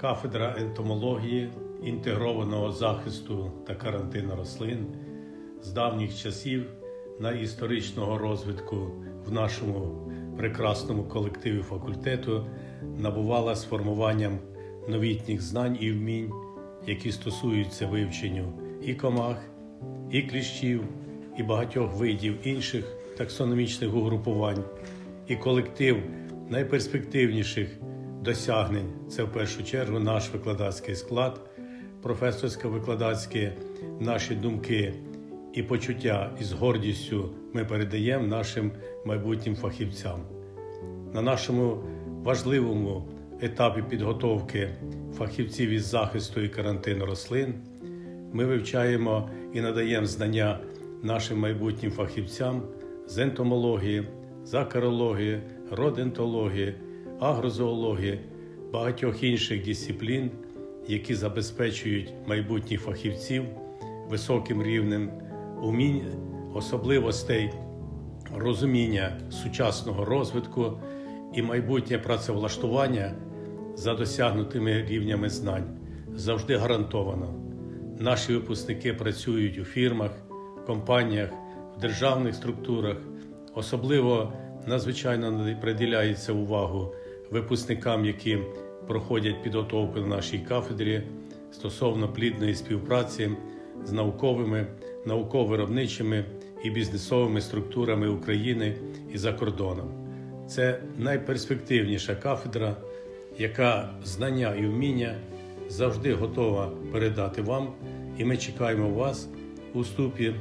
кафедра ентомології, інтегрованого захисту та карантину рослин з давніх часів на історичного розвитку в нашому прекрасному колективі факультету набувала з формуванням новітніх знань і вмінь, які стосуються вивченню і комах, і кліщів, і багатьох видів інших таксономічних угрупувань, і колектив найперспективніших досягнень це в першу чергу наш викладацький склад, професорсько-викладацькі наші думки і почуття із гордістю ми передаємо нашим майбутнім фахівцям. На нашому важливому етапі підготовки фахівців із захисту і карантину рослин ми вивчаємо і надаємо знання нашим майбутнім фахівцям з ентомології, закарології, родентології, агрозоології, багатьох інших дисциплін, які забезпечують майбутніх фахівців високим рівнем умінь, особливостей розуміння сучасного розвитку і майбутнє працевлаштування за досягнутими рівнями знань завжди гарантовано. Наші випускники працюють у фірмах, компаніях, в державних структурах. Особливо надзвичайно приділяється увагу випускникам, які проходять підготовку на нашій кафедрі стосовно плідної співпраці з науковими, науково-виробничими і бізнесовими структурами України і за кордоном. Це найперспективніша кафедра, яка знання і вміння завжди готова передати вам, і ми чекаємо вас у вступі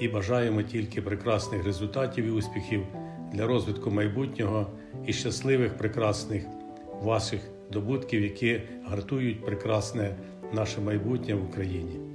і бажаємо тільки прекрасних результатів і успіхів для розвитку майбутнього і щасливих, прекрасних ваших добутків, які гартують прекрасне наше майбутнє в Україні.